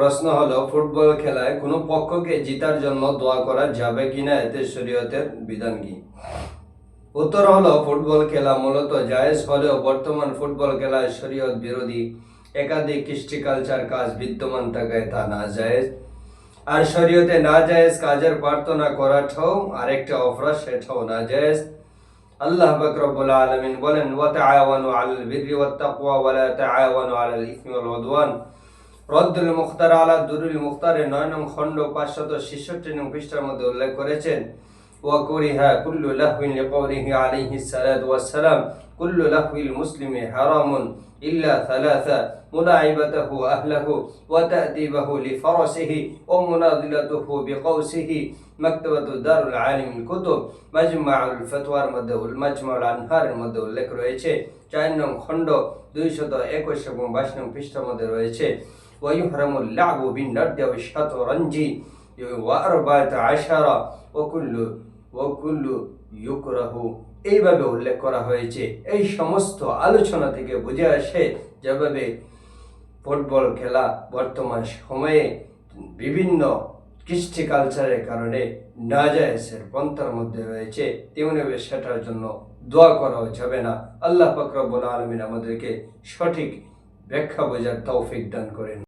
প্রশ্ন হলো, ফুটবল খেলায় কোনো পক্ষকে জিতার জন্য দোয়া করা যাবে কিনা? এতে শরীয়তের বিধান কি? উত্তর হলো, ফুটবল খেলা মূলত জায়েজ। হলেও বর্তমান ফুটবল খেলায় শরীয়ত বিরোধী একাধিক কৃষ্টি কালচার কাজ বিদ্যমান থাকায় তা না জায়েজ আর শরীয়তে না জায়েজ কাজের প্রার্থনা করাটাও আরেকটা অপরাধ সেটাও না জায়েজ আল্লাহ বকরবুল আলমিন বলেন, ওয়া তাআওয়ানু আলাল বিররি ওয়াত তাকওয়া ওয়া লা তাআওয়ানু আলাল ইসমি রদ্দুল মুখতার আলা দুরুল মুখতারে নয় নং খণ্ড পাঁচশত ছেষট্টি নং পৃষ্ঠার মধ্যে উল্লেখ করেছেন ওয়াকুরিহা কুল্লু লাহউইন লিকাউলিহি আলাইহি সালাতু ওয়াসসালাম, কুল্লু লাহউইল মুসলিমি হারামুন ইল্লা থালাথা মুলাইবাতাহু আহলাহু ওয়া তা'দিবাহু লিফারাসিহি ওয়া মুনাদিলাতুহু বিকাউসিহি। মাকতাবাতু দারুল আলিমিল কুতুব, মাজমাউল ফতওয়ার মধ্যে উল, মাজমাউল আনহারের মধ্যে উল্লেখ রয়েছে। চার নং খণ্ড দুইশত একুশ এবং বাইশ নং পৃষ্ঠার মধ্যে রয়েছে। ويحرم اللعب بالنرد والشطرنج وأربعة عشر وكل وكل يكره এইভাবে উল্লেখ করা হয়েছে এই সমস্ত আলোচনা থেকে বুঝে আসে যেভাবে ফুটবল খেলা বর্তমান সময়ে বিভিন্ন কৃষ্টি কালচারের কারণে নাজায়েসের পন্থার মধ্যে রয়েছে তেমনিভাবে সেটার জন্য দোয়া করাও যাবে না আল্লাহ ফকরবুল আলমিন আমাদেরকে সঠিক ব্যাখ্যা বোঝার তৌফিক দান করেন